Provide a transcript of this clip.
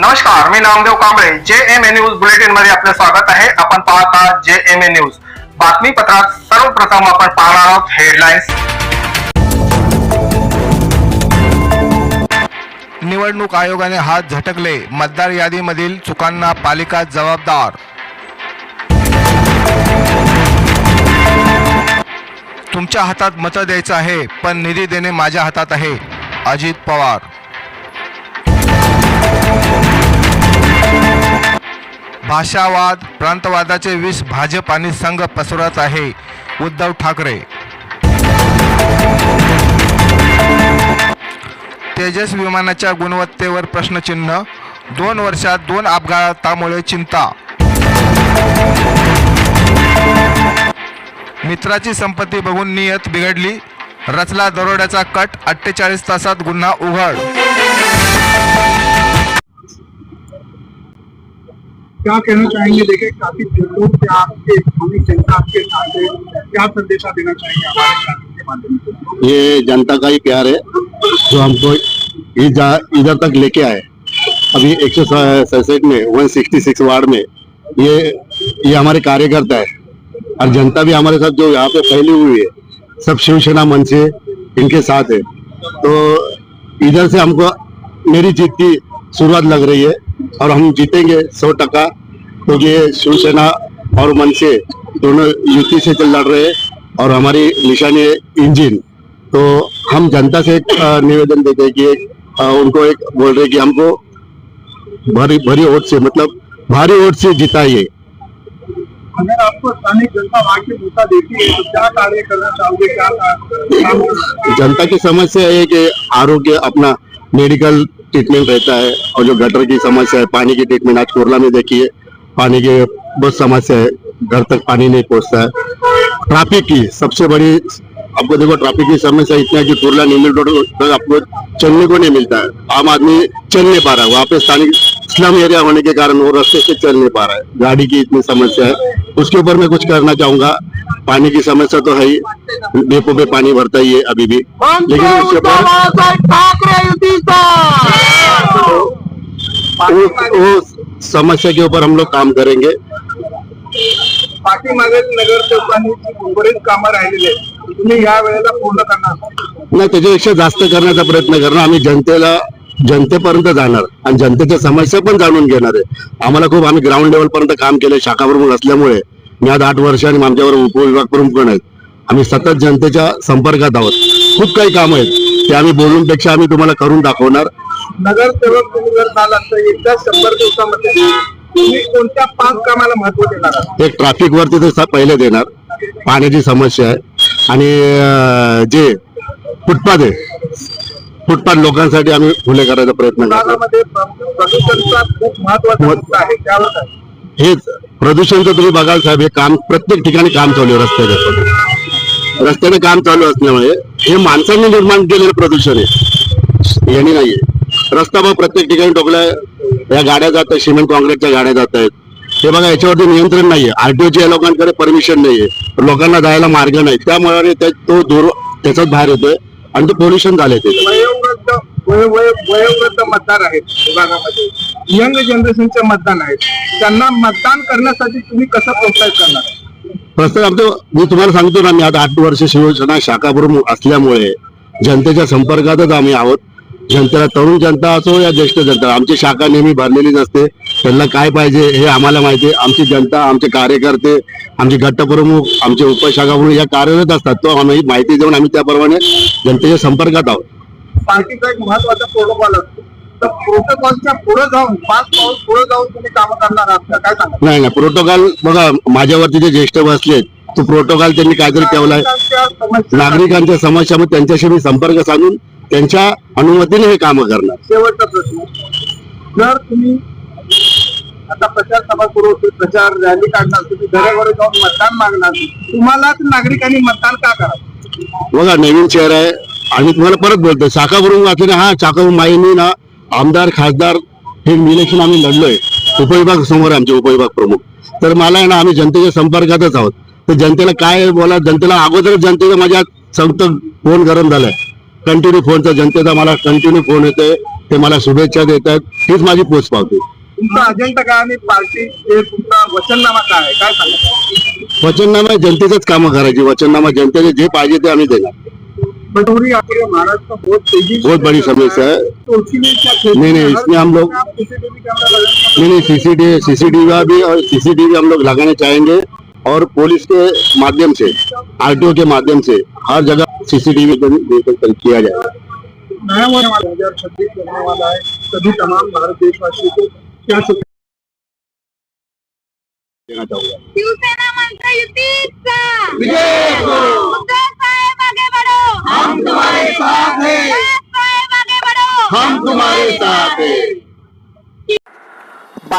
नमस्कार मी नामदेव कांबळे. जे M A news बुलेटिनमध्ये आपलं स्वागत आहे. आपण पाहत आहात जे एम ए न्यूज. बातमीपत्रात सर्वप्रथम आपण पाहणार आहोत हेडलाईन्स. निवडणूक आयोगाने हात झटकले. मतदार यादीमधील चुकांना पालिका जबाबदार. तुमच्या हातात मतं द्यायचं आहे पण निधी देणे माझ्या हातात आहे. अजित पवार भाषावाद प्रांतवादाचे विष भाजप आणि संघ पसरत आहे. उद्धव ठाकरे. तेजस विमानाच्या गुणवत्तेवर प्रश्नचिन्ह. दोन वर्षात दोन अपघातामुळे चिंता. मित्राची संपत्ती बघून नियत बिघडली. रचला दरोड्याचा कट अठ्ठेचाळीस तासात गुन्हा उघड. क्या कहना चाहेंगे? देखें काफ़ी से आपके जनता आपके साथ क्या संदेशा देना चाहेंगे के ये जनता का ही प्यार है, जो हमको इधर इधर तक लेके आए। अभी एक सौ सड़सठ में, वन सिक्सटी सिक्स वार्ड में, ये ये हमारे कार्यकर्ता है। और जनता भी हमारे साथ जो यहाँ पे फैली हुई है, सब शिवसेना मन से इनके साथ है। तो इधर से हमको मेरी जीत की शुरुआत लग रही है। और हम जीतेंगे सौ टका। क्योंकि ये शिवसेना और मन से दोनों युति से चल लड़ रहे हैं और हमारी निशानी है इंजिन। तो हम जनता से एक निवेदन देते हैं कि एक उनको एक बोल रहे कि हमको भारी भारी वोट से मतलब भारी वोट से जिताइए। अगर आपको स्थानीय जनता वहाँ की देती है तो क्या कार्य करना चाहोगे? क्या जनता की समस्या है कि आरोग्य अपना मेडिकल ट्रीटमेंट रहता है और जो गटर की समस्या है, पानी की ट्रीटमेंट आज कोरला में देखिए पानी की बहुत समस्या है, घर तक पानी नहीं पहुँचता है। ट्रैफ़िक की सबसे बड़ी, आपको देखो ट्रैफ़िक की समस्या इतना है कि कोरला निमिल रोड आपको चलने को नहीं मिलता है। आम आदमी चल नहीं पा रहा है वहाँ पे स्थानिक स्लम एरिया होने के कारण वो रास्ते से चल नहीं पा रहा है। गाड़ी की इतनी समस्या है। उसके ऊपर मैं कुछ करना चाहूँगा। पानी की समस्या तो है ही। डेपो पे पानी भरता ही है अभी भी। लेकिन उसके ऊपर उस, उस समस्या के ऊपर हम लोग काम करेंगे। पाठीमागे नगरसेवकांनी बरेच कामं राहिलेली तुम्ही या वेळेला पूर्ण करणार नाही त्याच्यापेक्षा जास्त करण्याचा प्रयत्न करणार. आम्ही जनतेला जनतेपर्यंत जाणार आणि जनतेच्या समस्या पण जाणून घेणार आहे. आम्हाला खूप आम्ही ग्राउंड लेवल पर्यंत काम केलं शाखा प्रमुख असल्यामुळे. मी आज आठ वर्ष आणि आमच्यावर उपविभाग प्रमुख पण आहेत. आम्ही सतत जनतेच्या संपर्कात आहोत. खूप काही काम आहेत. ते आम्ही बोलूनपेक्षा आम्ही तुम्हाला करून दाखवणार. नगरसेवक तुम्ही जर झालात तर एकदा शंभर दिवसामध्ये तुम्ही कोणत्या पाच कामाला महत्त्व देणार आहात? एक ट्रॅफिक वरती तर स- पहिले देणार. पाण्याची समस्या आहे. आणि अं, जे फुटपाथ आहे फुटपाथ लोकांसाठी आम्ही खुले करायचा प्रयत्न काय? हेच प्रदूषणचं तुम्ही बघाल साहेब हे काम प्रत्येक ठिकाणी काम चालू आहे रस्त्याने रस्त्याने काम चालू असल्यामुळे हे माणसांनी निर्माण केलेलं प्रदूषण आहे. यांनी नाहीये. रस्ता बघ प्रत्येक ठिकाणी टोकलाय या गाड्या जात आहेत सिमेंट कॉन्क्रीटच्या गाड्या जात आहेत. हे बघा याच्यावरती नियंत्रण नाहीये. आरटीओच्या या लोकांकडे परमिशन नाहीये. लोकांना जायला मार्ग नाही. त्यामुळे ते- तो दूर त्याच्यात बाहेर येतोय. आणि ते पोल्युशन झाले ते. वयोवृद्ध वय वय वयोवृद्ध मतदार आहेत विभागामध्ये. यंग जनरेशनचे मतदान आहेत. त्यांना मतदान करण्यासाठी तुम्ही कसं प्रोत्साहित करणार? प्रस्ताव आमचं मी तुम्हाला सांगतो ना मी आता आठ वर्ष शिवसेना शाखा प्रमुख असल्यामुळे जनतेच्या संपर्कातच आम्ही आहोत. जनतेला तरुण जनता असो या ज्येष्ठ जनता आमची शाखा नेहमी भरलेलीच असते. त्यांना काय पाहिजे हे आम्हाला माहिती आहे. आमची जनता आमचे कार्यकर्ते आमचे गटप्रमुख आमचे उपशाखा प्रमुख या कार्यरत असतात. तो आम्ही माहिती देऊन आम्ही त्याप्रमाणे जनतेच्या संपर्कात आहोत. पार्टीचा एक महत्त्वाचा प्रोटोकॉल असतो. प्रोटोकॉलच्या पुढे जाऊन पाच पाऊल पुढे जाऊन तुम्ही कामं करणार आहात? काय सांगा नाही नाही. प्रोटोकॉल बघा माझ्यावरती जे ज्येष्ठ बसलेत तो प्रोटोकॉल त्यांनी काहीतरी ठेवलाय. नागरिकांच्या समस्यामध्ये त्यांच्याशी मी संपर्क साधून त्यांच्या अनुमतीने हे काम करणार. शेवटचा प्रश्न. जर तुम्ही आता प्रचार सभा सुरू होतील प्रचार रॅली काढणार तुम्ही घरोघरी जाऊन मतदान मागणार तुम्हालाच नागरिकांनी मतदान का करावं? बघा नवीन शहर आहे. आणि तुम्हाला परत बोलतो प्रमुख असल्याने हा शाखा प्रमुख माहिनी ना आमदार खासदार हे इलेक्शन आम्ही लढलोय. उपविभाग समोर आमचे उपविभाग प्रमुख. तर मला आहे ना आम्ही जनतेच्या संपर्कातच आहोत. तर जनतेला काय बोला जनतेला अगोदरच जनतेचा माझ्या सांगतो फोन गरम झालाय. कंटिन्यू फोनचा जनतेचा मला कंटिन्यू फ़ोन येतोय ते मला शुभेच्छा देतात हीच माझी पोच पावती। तुमचा अजेंडा काय आणि पार्टी तुमचा वचननामा काय आहे काय सांगा वचननामा जनतेचंच कामं करायची वचननामा जनतेने जे पाहिजे ते आम्ही देणार आपके में बहुत तेज़ी बहुत बड़ी समस्या है। तो में नहीं, नहीं, इसमें हम लोग-? नहीं नहीं सीसीटीवी सीसीटीवी भी और सीसीटीवी हम लोग लगाने चाहेंगे और पुलिस के माध्यम से आरटीओ के माध्यम से हर जगह सीसीटीवी किया जाए नया वर्ष दो हजार छब्बीस चलने वाला है सभी तमाम भारत देशवासियों को क्या देना चाहूंगा शिवसेना मंत्र युतीचा.